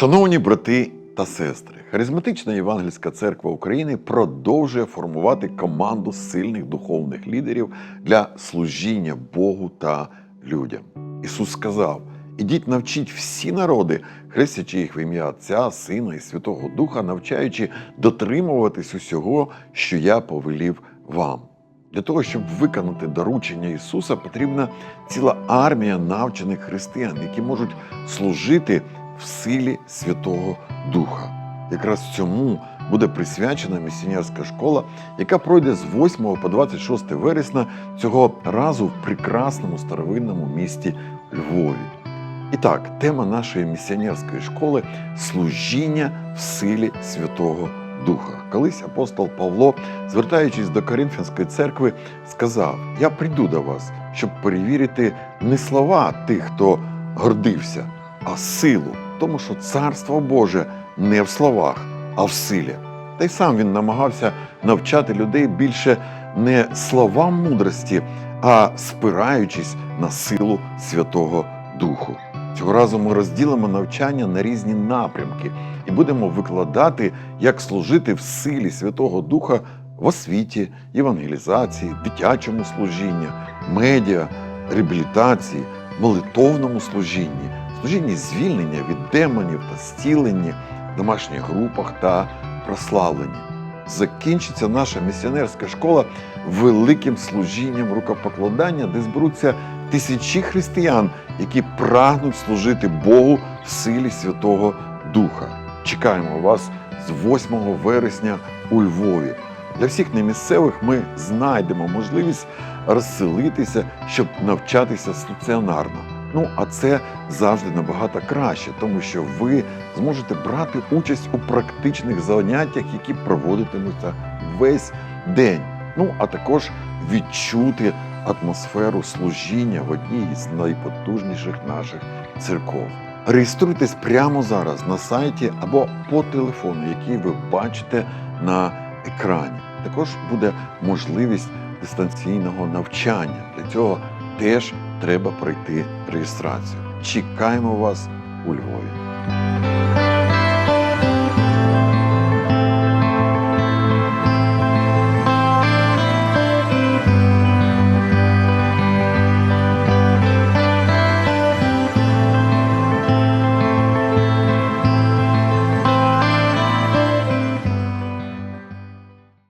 Шановні брати та сестри, харизматична Євангельська церква України продовжує формувати команду сильних духовних лідерів для служіння Богу та людям. Ісус сказав: ідіть навчіть всі народи, хрестячи їх в ім'я Отця, Сина і Святого Духа, навчаючи дотримуватись усього, що я повелів вам. Для того, щоб виконати доручення Ісуса, потрібна ціла армія навчених християн, які можуть служити в силі Святого Духа. Якраз цьому буде присвячена місіонерська школа, яка пройде з 8 по 26 вересня цього разу в прекрасному старовинному місті Львові. І так, тема нашої місіонерської школи служіння в силі Святого Духа. Колись апостол Павло, звертаючись до Коринфянської церкви, сказав: Я прийду до вас, щоб перевірити не слова тих, хто гордився, а силу, тому що Царство Боже не в словах, а в силі. Та й сам він намагався навчати людей більше не словам мудрості, а спираючись на силу Святого Духу. Цього разу ми розділимо навчання на різні напрямки і будемо викладати, як служити в силі Святого Духа в освіті, євангелізації, дитячому служінні, медіа, реабілітації, молитовному служінні, служінні звільнення від демонів та зціленні, в домашніх групах та прославленні. Закінчиться наша місіонерська школа великим служінням рукопокладання, де зберуться тисячі християн, які прагнуть служити Богу в силі Святого Духа. Чекаємо вас з 8 вересня у Львові. Для всіх немісцевих ми знайдемо можливість розселитися, щоб навчатися стаціонарно. Ну, а це завжди набагато краще, тому що ви зможете брати участь у практичних заняттях, які проводитимуться весь день. Ну, а також відчути атмосферу служіння в одній із найпотужніших наших церков. Реєструйтесь прямо зараз на сайті або по телефону, який ви бачите на екрані. Також буде можливість дистанційного навчання. Для цього теж треба пройти реєстрацію. Чекаємо вас у Львові.